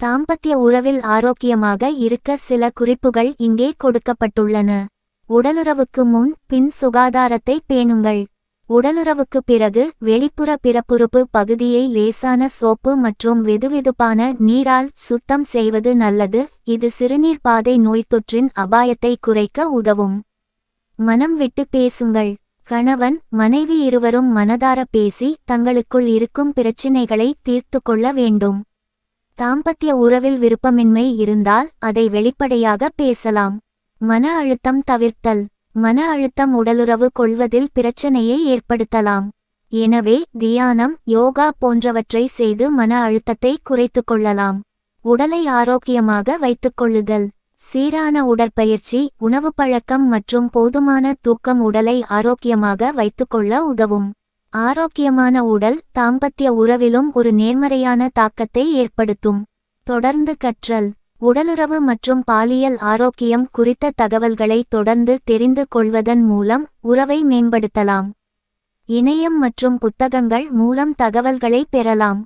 தாம்பத்திய உறவில் ஆரோக்கியமாக இருக்க சில குறிப்புகள் இங்கே கொடுக்கப்பட்டுள்ளன. உடலுறவுக்கு முன் பின் சுகாதாரத்தை பேணுங்கள். உடலுறவுக்கு பிறகு வெளிப்புற பிறப்புறுப்பு பகுதியை லேசான சோப்பு மற்றும் வெதுவெதுப்பான நீரால் சுத்தம் செய்வது நல்லது. இது சிறுநீர் பாதை நோய்த்தொற்றின் அபாயத்தை குறைக்க உதவும். மனம் விட்டு பேசுங்கள். கணவன் மனைவி இருவரும் மனதார பேசி தங்களுக்குள் இருக்கும் பிரச்சினைகளை தீர்த்து கொள்ள வேண்டும். தாம்பத்திய உறவில் விருப்பமின்மை இருந்தால் அதை வெளிப்படையாக பேசலாம். மன அழுத்தம் தவிர்த்தல். மன அழுத்தம் உடலுறவு கொள்வதில் பிரச்சனையை ஏற்படுத்தலாம். எனவே தியானம் யோகா போன்றவற்றை செய்து மன அழுத்தத்தை குறைத்து கொள்ளலாம். உடலை ஆரோக்கியமாக வைத்துக் கொள்ளுதல். சீரான உடற்பயிற்சி உணவு பழக்கம் மற்றும் போதுமான தூக்கம் உடலை ஆரோக்கியமாக வைத்துக்கொள்ள உதவும். ஆரோக்கியமான உடல் தாம்பத்திய உறவிலும் ஒரு நேர்மறையான தாக்கத்தை ஏற்படுத்தும். தொடர்ந்து கற்றல். உடலுறவு மற்றும் பாலியல் ஆரோக்கியம் குறித்த தகவல்களை தொடர்ந்து தெரிந்து கொள்வதன் மூலம் உறவை மேம்படுத்தலாம். இணையம் மற்றும் புத்தகங்கள் மூலம் தகவல்களை பெறலாம்.